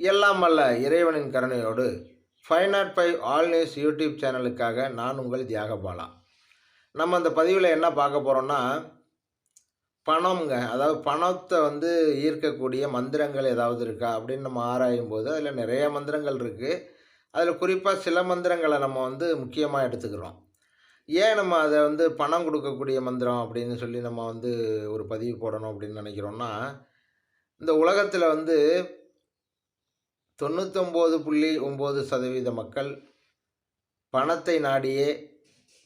எல்லாம் அல்ல இறைவனின் கருணையோடு five nought five all news YouTube சேனலுக்காக நான் உங்கள் தியாகபாலா. நம்ம அந்த பதிவில் என்ன பார்க்க போகிறோம்னா பணம்ங்க அதாவது பணத்தை வந்து ஈர்க்கக்கூடிய மந்திரங்கள் ஏதாவது இருக்கா அப்படின்னு நம்ம ஆராயும் போது அதில் நிறைய மந்திரங்கள் இருக்குது அதில் குறிப்பாக சில மந்திரங்களை நம்ம வந்து முக்கியமாக எடுத்துக்கிறோம். ஏன் நம்ம அதை வந்து பணம் கொடுக்கக்கூடிய மந்திரம் அப்படின்னு சொல்லி நம்ம வந்து ஒரு பதிவு போடணும் அப்படின்னு நினைக்கிறோம்னா இந்த உலகத்தில் வந்து தொண்ணூத்தொம்பது புள்ளி ஒம்பது சதவீத மக்கள் பணத்தை நாடியே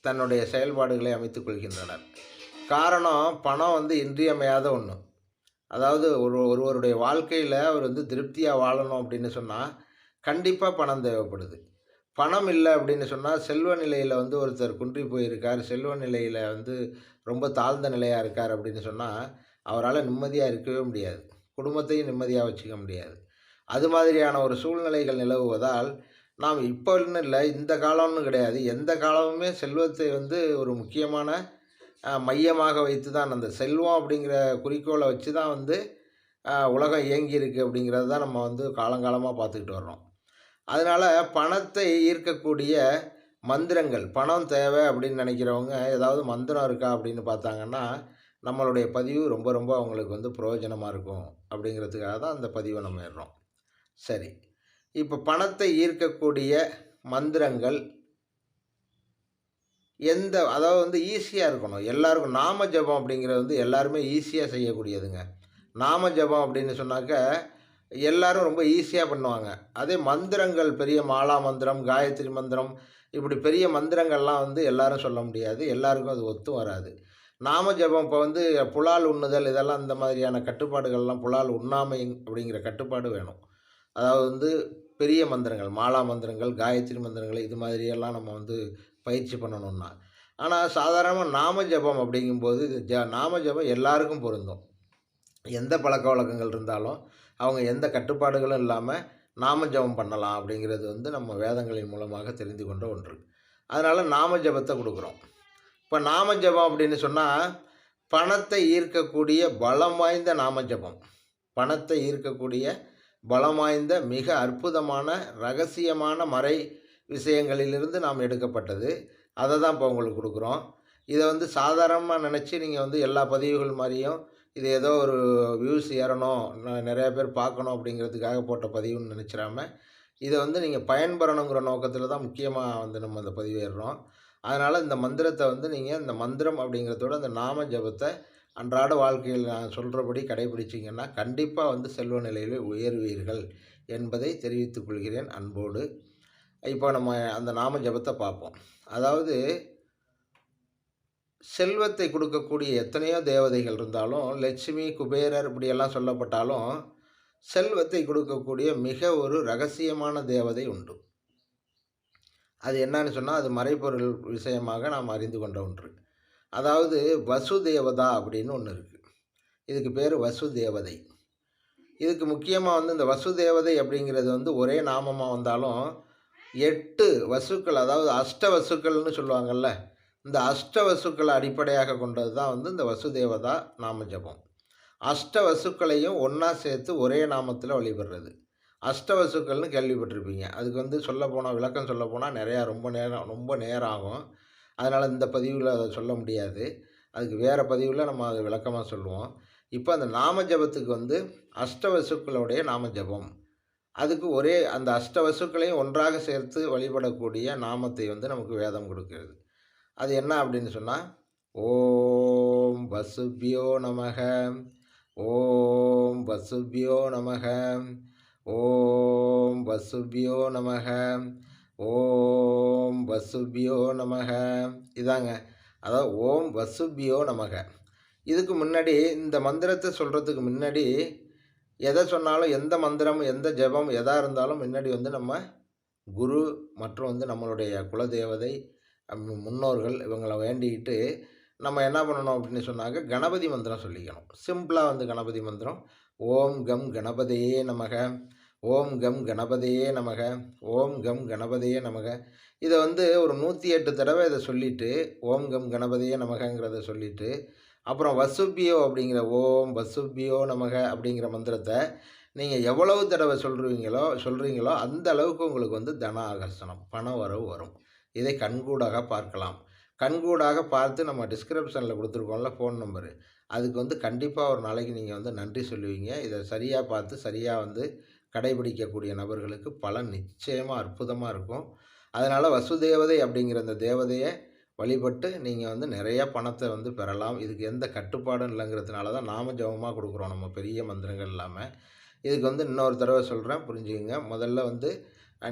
தன்னுடைய செயல்பாடுகளை அமைத்துக் கொள்கின்றனர். காரணம் பணம் வந்து இன்றியமையாத ஒன்று அதாவது ஒரு ஒருவருடைய வாழ்க்கையில் அவர் வந்து திருப்தியாக வாழணும் அப்படின்னு சொன்னால் கண்டிப்பாக பணம் தேவைப்படுது. பணம் இல்லை அப்படின்னு சொன்னால் செல்வ நிலையில் வந்து ஒருத்தர் குன்றி போயிருக்கார் செல்வ நிலையில் வந்து ரொம்ப தாழ்ந்த நிலையாக இருக்கார் அப்படின்னு சொன்னால் அவரால் நிம்மதியாக இருக்கவே முடியாது. குடும்பத்தையும் நிம்மதியாக வச்சுக்க முடியாது. அது மாதிரியான ஒரு சூழ்நிலைகள் நிலவுவதால் நாம் இப்போன்னு இல்லை இந்த காலம்னு கிடையாது. எந்த காலமுமே செல்வத்தை வந்து ஒரு முக்கியமான மையமாக வைத்து தான் அந்த செல்வம் அப்படிங்கிற குறிக்கோளை வச்சு தான் வந்து உலகம் இயங்கி இருக்கு அப்படிங்கிறது தான் நம்ம வந்து காலங்காலமாக பார்த்துக்கிட்டு வர்றோம். அதனால் பணத்தை ஈர்க்கக்கூடிய மந்திரங்கள் பணம் தேவை அப்படின்னு நினைக்கிறவங்க ஏதாவது மந்திரம் இருக்கா அப்படின்னு பார்த்தாங்கன்னா நம்மளுடைய பதிவு ரொம்ப ரொம்ப அவங்களுக்கு வந்து பிரயோஜனமாக இருக்கும் அப்படிங்கிறதுக்காக தான் அந்த பதிவை நம்ம ஏறுறோம் சரி. இப்போ பணத்தை ஈர்க்கக்கூடிய மந்திரங்கள் எந்த அதாவது வந்து ஈஸியாக இருக்கணும். எல்லாருக்கும் நாம ஜபம் அப்படிங்கிறது வந்து எல்லாருமே ஈஸியாக செய்யக்கூடியதுங்க. நாம ஜபம் அப்படின்னு சொன்னாக்க எல்லாரும் ரொம்ப ஈஸியாக பண்ணுவாங்க. அதே மந்திரங்கள் பெரிய மாலா மந்திரம் காயத்ரி மந்திரம் இப்படி பெரிய மந்திரங்கள்லாம் வந்து எல்லாரும் சொல்ல முடியாது. எல்லாருக்கும் அது ஒத்தும் வராது. நாம ஜபம் இப்போ வந்து புலால் உண்ணுதல் இதெல்லாம் இந்த மாதிரியான கட்டுப்பாடுகள்லாம் புலால் உண்ணாமை அப்படிங்கிற கட்டுப்பாடு வேணும். அதாவது வந்து பெரிய மந்திரங்கள் மாலா மந்திரங்கள் காயத்ரி மந்திரங்கள் இது மாதிரியெல்லாம் நம்ம வந்து பயிற்சி பண்ணணும்னா. ஆனால் சாதாரணமாக நாம ஜபம் அப்படிங்கும்போது ஜ நாம ஜபம் எல்லாருக்கும் பொருந்தும். எந்த பழக்க வழக்கங்கள் இருந்தாலும் அவங்க எந்த கட்டுப்பாடுகளும் இல்லாமல் நாம ஜபம் பண்ணலாம் அப்படிங்கிறது வந்து நம்ம வேதங்களின் மூலமாக தெரிந்து கொண்ட ஒன்று. அதனால் நாம ஜபத்தை கொடுக்குறோம். இப்போ நாம ஜபம் அப்படின்னு சொன்னால் பணத்தை ஈர்க்கக்கூடிய பலம் வாய்ந்த நாம ஜபம். பணத்தை ஈர்க்கக்கூடிய பலம் வாய்ந்த மிக அற்புதமான ரகசியமான மறை விஷயங்களிலிருந்து நாம் எடுக்கப்பட்டது. அதை தான் இப்போ உங்களுக்கு கொடுக்குறோம். இதை வந்து சாதாரணமாக நினச்சி நீங்கள் வந்து எல்லா பதிவுகள் மாதிரியும் இது ஏதோ ஒரு வியூஸ் ஏறணும் நிறைய பேர் பார்க்கணும் அப்படிங்கிறதுக்காக போட்ட பதிவுன்னு நினச்சிடாம இதை வந்து நீங்கள் பயன்பெறணுங்கிற நோக்கத்தில் தான் முக்கியமாக வந்து நம்ம அந்த பதிவு ஏறுறோம். அதனால் இந்த மந்திரத்தை வந்து நீங்கள் இந்த மந்திரம் அப்படிங்கிறதோட இந்த நாம ஜபத்தை அன்றாட வாழ்க்கையில் நான் சொல்கிறபடி கடைபிடிச்சிங்கன்னா கண்டிப்பாக வந்து செல்வ நிலையில் உயர்வீர்கள் என்பதை தெரிவித்துக் கொள்கிறேன் அன்போடு. இப்போ நம்ம அந்த நாம ஜபத்தை பார்ப்போம். அதாவது செல்வத்தை கொடுக்கக்கூடிய எத்தனையோ தேவதைகள் இருந்தாலும் லட்சுமி குபேரர் இப்படியெல்லாம் சொல்லப்பட்டாலும் செல்வத்தை கொடுக்கக்கூடிய மிக ஒரு ரகசியமான தேவதை உண்டு. அது என்னன்னு சொன்னால் அது மறைப்பொருள் விஷயமாக நாம் அறிந்து கொண்ட ஒன்று. அதாவது வசுதேவதா அப்படின்னு ஒன்று இருக்குது இதுக்கு பேர் வசுதேவதை. இதுக்கு முக்கியமாக வந்து இந்த வசுதேவதை அப்படிங்கிறது வந்து ஒரே நாமமாக வந்தாலும் எட்டு வசுக்கள் அதாவது அஷ்ட வசுக்கள்னு சொல்லுவாங்கள்ல இந்த அஷ்ட வசுக்களை அடிப்படையாக கொண்டது தான் வந்து இந்த வசுதேவதா நாம ஜபம். அஷ்ட வசுக்களையும் ஒன்றா சேர்த்து ஒரே நாமத்தில் வழிபடுறது. அஷ்ட வசுக்கள்னு கேள்விப்பட்டிருப்பீங்க. அதுக்கு வந்து சொல்ல போனால் விளக்கம் சொல்ல போனால் நிறையா ரொம்ப நேரம் ரொம்ப நேரம் ஆகும். அதனால் இந்த பதிவில் அதை சொல்ல முடியாது. அதுக்கு வேறு பதிவில் நம்ம அதை விளக்கமாக சொல்லுவோம். இப்போ அந்த நாம ஜபத்துக்கு வந்து அஷ்டவசுக்களுடைய நாம ஜபம். அதுக்கு ஒரே அந்த அஷ்டவசுக்களையும் ஒன்றாக சேர்த்து வழிபடக்கூடிய நாமத்தை வந்து நமக்கு வேதம் கொடுக்கிறது. அது என்ன அப்படின்னு சொன்னால் ஓம் வசுபியோ நமக ஓம் வசுபியோ நமக ஓம் வசுபியோ நமக ஓம் வசுபியோ நமக. இதாங்க. அதாவது ஓம் வசுபியோ நமக. இதுக்கு முன்னாடி இந்த மந்திரத்தை சொல்கிறதுக்கு முன்னாடி எதை சொன்னாலும் எந்த மந்திரம் எந்த ஜெபம் எதாக இருந்தாலும் முன்னாடி வந்து நம்ம குரு மற்றும் வந்து நம்மளுடைய குலதேவதை முன்னோர்கள் இவங்களை வேண்டிக்கிட்டு நம்ம என்ன பண்ணணும் அப்படின்னு சொன்னாக்க கணபதி மந்திரம் சொல்லிக்கணும். சிம்பிளாக வந்து கணபதி மந்திரம். ஓம் கம் கணபதியே நமக. ஓம் கம் கணபதியே நமக ஓம் கம் கணபதியே நமக. இதை வந்து ஒரு நூற்றி எட்டு தடவை இதை சொல்லிவிட்டு ஓம் கம் கணபதியே நமகங்கிறத சொல்லிவிட்டு அப்புறம் வசுப்பியோ அப்படிங்கிற ஓம் வசுப்பியோ நமக அப்படிங்கிற மந்திரத்தை நீங்கள் எவ்வளவு தடவை சொல்கிறீங்களோ சொல்கிறீங்களோ அந்த அளவுக்கு உங்களுக்கு வந்து தன ஆகர்ஷணம் பண வரவு வரும். இதை கண்கூடாக பார்க்கலாம். கண்கூடாக பார்த்து நம்ம டிஸ்கிரிப்ஷனில் கொடுத்துருக்கோம்ல ஃபோன் நம்பரு அதுக்கு வந்து கண்டிப்பாக ஒரு நாளைக்கு நீங்கள் வந்து நன்றி சொல்லுவீங்க. இதை சரியாக பார்த்து சரியாக வந்து கடைபிடிக்கக்கூடிய நபர்களுக்கு பலன் நிச்சயமாக அற்புதமாக இருக்கும். அதனால் வசுதேவதை அப்படிங்கிற அந்த தேவதையை வழிபட்டு நீங்கள் வந்து நிறைய பணத்தை வந்து பெறலாம். இதுக்கு எந்த கட்டுப்பாடும் இல்லைங்கிறதுனால தான் நாம ஜபமாக கொடுக்குறோம் நம்ம பெரிய மந்திரங்கள் இல்லாமல் இதுக்கு வந்து இன்னொரு தடவை சொல்கிறேன் புரிஞ்சுக்கங்க. முதல்ல வந்து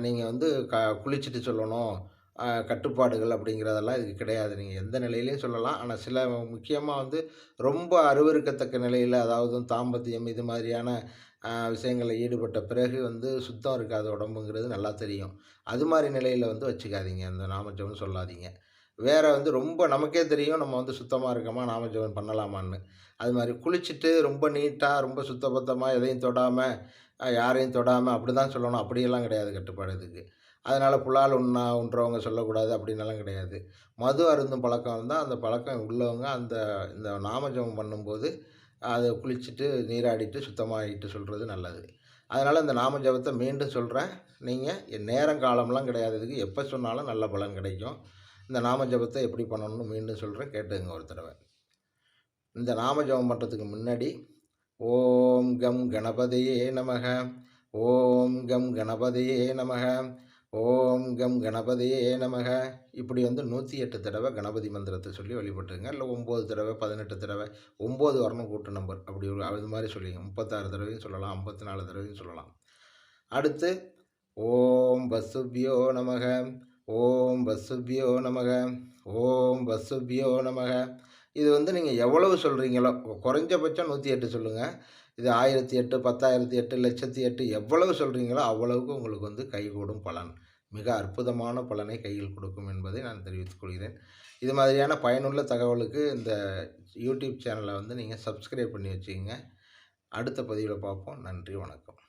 நீங்கள் வந்து க குளிச்சுட்டு சொல்லணும். கட்டுப்பாடுகள் அப்படிங்கிறதெல்லாம் இதுக்கு கிடையாது. நீங்கள் எந்த நிலையிலையும் சொல்லலாம். ஆனால் சில முக்கியமாக வந்து ரொம்ப அருவருக்கத்தக்க நிலையில் அதாவது தாம்பத்தியம் இது மாதிரியான விஷயங்களில் ஈடுபட்ட பிறகு வந்து சுத்தம் இருக்காது உடம்புங்கிறது நல்லா தெரியும். அது மாதிரி நிலையில் வந்து வச்சுக்காதீங்க. அந்த நாமஜபம் சொல்லாதீங்க. வேறு வந்து ரொம்ப நமக்கே தெரியும் நம்ம வந்து சுத்தமாக இருக்கோமா நாமஜபம் பண்ணலாமான்னு. அது மாதிரி குளிச்சுட்டு ரொம்ப நீட்டாக ரொம்ப சுத்தபத்தமாக எதையும் தொடாமல் யாரையும் தொடாமல் அப்படி தான் சொல்லணும். அப்படியெல்லாம் கிடையாது கட்டுப்பாடு இதுக்கு. அதனால் புலால் உண்ணா உண்றவங்க சொல்லக்கூடாது அப்படின்னெல்லாம் கிடையாது. மது அருந்தும் பழக்கம் இருந்தால் அந்த பழக்கம் உள்ளவங்க அந்த இந்த நாமஜபம் பண்ணும்போது அதை குளிச்சுட்டு நீராடிட்டு சுத்தமாகிட்டு சொல்கிறது நல்லது. அதனால் இந்த நாம ஜபத்தை மீண்டும் சொல்கிறேன் நீங்கள் நேரம் காலம்லாம் கிடையாது. இதுக்கு எப்போ சொன்னாலும் நல்ல பலன் கிடைக்கும். இந்த நாம ஜபத்தை எப்படி பண்ணணும்னு மீண்டும் சொல்கிறேன் கேட்டுங்க ஒரு தடவை. இந்த நாம ஜபம் பண்ணுறதுக்கு முன்னாடி ஓம் கம் கணபதியே நமக. ஓம் கம் கணபதியே நமக. ஓம் கம் கணபதியே நமக. இப்படி வந்து நூற்றி எட்டு தடவை கணபதி மந்திரத்தை சொல்லி வழிபட்டுங்க இல்லை ஒம்பது தடவை பதினெட்டு தடவை ஒம்பது வரணும் கூட்டு நம்பர். அப்படி ஒரு அது மாதிரி சொல்லிங்க முப்பத்தாறு தடவையும் சொல்லலாம் ஐம்பத்தி நாலு தடவையும் சொல்லலாம். அடுத்து ஓம் பசுபியோ நமக. ஓம் பசுபியோ நமக. ஓம் பசுபியோ நமக. இது வந்து நீங்கள் எவ்வளவு சொல்கிறீங்களோ குறைஞ்சபட்சம் நூற்றி எட்டு சொல்லுங்கள் இது ஆயிரத்தி எட்டு பத்தாயிரத்தி எட்டு லட்சத்தி எட்டு எவ்வளவு சொல்கிறீங்களோ அவ்வளவுக்கு உங்களுக்கு வந்து கைகூடும் பலன். மிக அற்புதமான பலனை கையில் கொடுக்கும் என்பதை நான் தெரிவித்துக் கொள்கிறேன். இது மாதிரியான பயனுள்ள தகவலுக்கு இந்த யூடியூப் சேனலை வந்து நீங்கள் சப்ஸ்கிரைப் பண்ணி வச்சுக்கோங்க. அடுத்த பதிவில் பார்ப்போம். நன்றி வணக்கம்.